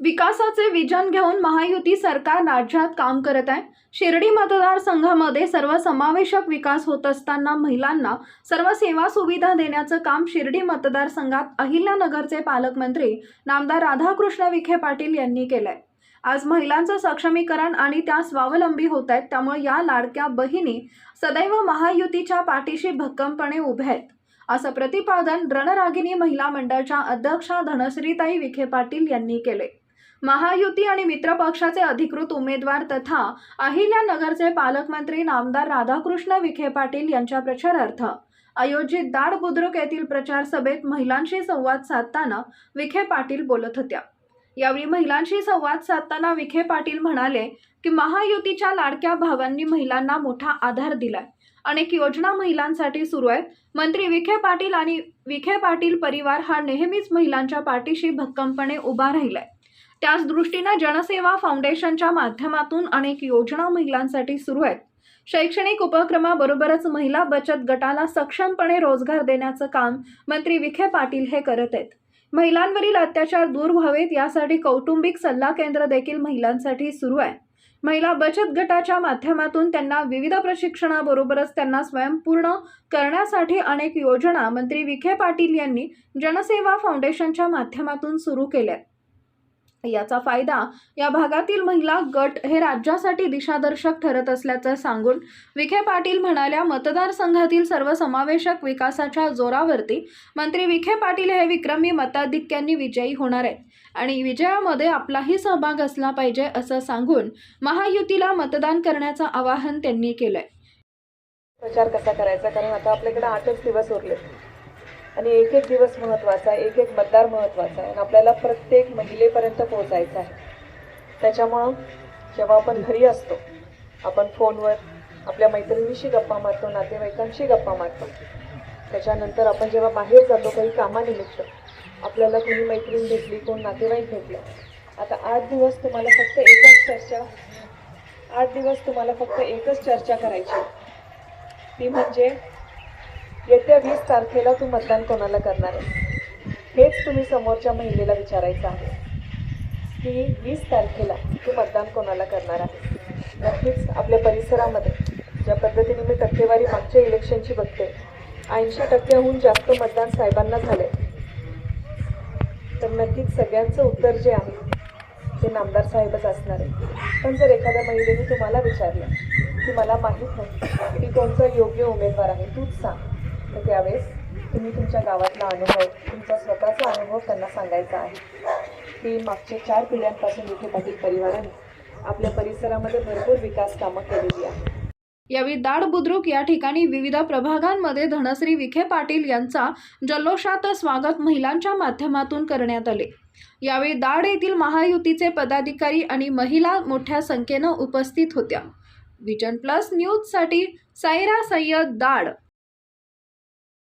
विकासाचे विजन घेऊन महायुती सरकार राज्यात काम करत आहे. शिर्डी मतदारसंघामध्ये सर्वसमावेशक विकास होत असताना महिलांना सर्व सेवा सुविधा देण्याचं काम शिर्डी मतदारसंघात अहिल्यानगरचे पालकमंत्री नामदार राधाकृष्ण विखे पाटील यांनी केलंय. आज महिलांचं सक्षमीकरण आणि त्या स्वावलंबी होत आहेत त्यामुळे या लाडक्या बहिणी सदैव महायुतीच्या पाठीशी भक्कमपणे उभ्या आहेत. असं प्रतिपादन रणरागिनी महिला मंडळाच्या अध्यक्षा धनश्रीताई विखे पाटील यांनी केले महायुती आणि मित्र पक्षाचे अधिकृत उमेदवार तथा अहिल्यानगरचे पालकमंत्री नामदार राधाकृष्ण विखे पाटील यांच्या प्रचारार्थ आयोजित दाड बुद्रुक येथील प्रचार सभेत महिलांशी संवाद साधताना विखे पाटील बोलत होत्या. यावेळी महिलांशी संवाद साधताना विखे पाटील म्हणाले की महायुतीच्या लाडक्या भावांनी महिलांना मोठा आधार दिलाय. अनेक योजना महिलांसाठी सुरू आहेत. मंत्री विखे पाटील आणि विखे पाटील परिवार हा नेहमीच महिलांच्या पाठीशी भक्कमपणे उभा राहिलाय. त्याच दृष्टीनं जनसेवा फाउंडेशनच्या माध्यमातून अनेक योजना महिलांसाठी सुरू आहेत. शैक्षणिक उपक्रमाबरोबरच महिला बचत गटाला सक्षमपणे रोजगार देण्याचं काम मंत्री विखे पाटील हे करत आहेत. महिलांवरील अत्याचार दूर व्हावेत यासाठी कौटुंबिक सल्ला केंद्र देखील महिलांसाठी सुरू आहे. महिला बचत गटाच्या माध्यमातून त्यांना विविध प्रशिक्षणाबरोबरच त्यांना स्वयंपूर्ण करण्यासाठी अनेक योजना मंत्री विखे पाटील यांनी जनसेवा फाउंडेशनच्या माध्यमातून सुरू केल्या याचा फायदा या भागातील महिला गट हे राज्यासाठी दिशादर्शक ठरत असल्याचं सांगून विखे पाटील म्हणाल्या मतदारसंघातील सर्वसमावेशक विकासाच्या जोरावरती मंत्री विखे पाटील हे विक्रमी मताधिक्यांनी विजयी होणार आहेत आणि विजयामध्ये आपलाही सहभाग असला पाहिजे असं सांगून महायुतीला मतदान करण्याचं आवाहन त्यांनी केलंय. प्रचार कसा करायचा? कारण आता आपल्याकडे आठच दिवस उरले आणि एक एक दिवस महत्त्वाचा आहे एक एक मतदार महत्त्वाचा आहे. आणि आपल्याला प्रत्येक महिलेपर्यंत पोहोचायचं आहे. त्याच्यामुळं जेव्हा आपण घरी असतो आपण फोनवर आपल्या मैत्रिणीशी गप्पा मारतो नातेवाईकांशी गप्पा मारतो. त्याच्यानंतर आपण जेव्हा बाहेर जातो काही कामानिमित्त आपल्याला कोणी मैत्रीण भेटली कोण नातेवाईक भेटलं आता आठ दिवस तुम्हाला फक्त एकच चर्चा आठ दिवस तुम्हाला फक्त एकच चर्चा करायची. आहे. ती म्हणजे येत्या वीस तारखेला तू मतदान कोणाला करणार आहे हेच तुम्ही समोरच्या महिलेला विचारायचं आहे. की वीस तारखेला तू मतदान कोणाला करणार आहे नक्कीच आपल्या परिसरामध्ये ज्या पद्धतीने मी टक्केवारी मागच्या इलेक्शनची बघते ऐंशी टक्क्याहून जास्त मतदान साहेबांना झाले तर नक्कीच सगळ्यांचं उत्तर जे आहे ते नामदार साहेबच असणार आहे पण जर एखाद्या महिलेने तुम्हाला विचारलं की मला माहीत नाही की कोणता योग्य उमेदवार आहे तूच सांग. तर त्यावेळेस तुम्ही तुमच्या गावातला अनुभव तुमचा स्वतःचा अनुभव त्यांना सांगायचा आहे. की मागच्या चार पिढ्यांपासून विखे पाटील परिवाराने आपल्या परिसरामध्ये भरपूर विकास कामं केलेली आहेत. यावेळी दाड बुद्रुक या ठिकाणी विविध प्रभागांमध्ये धनश्री विखे पाटील यांचा जल्लोषात स्वागत महिलांच्या माध्यमातून करण्यात आले. यावेळी दाड येथील महायुतीचे पदाधिकारी आणि महिला मोठ्या संख्येनं उपस्थित होत्या. विजन प्लस न्यूजसाठी सायरा सय्यद दाड.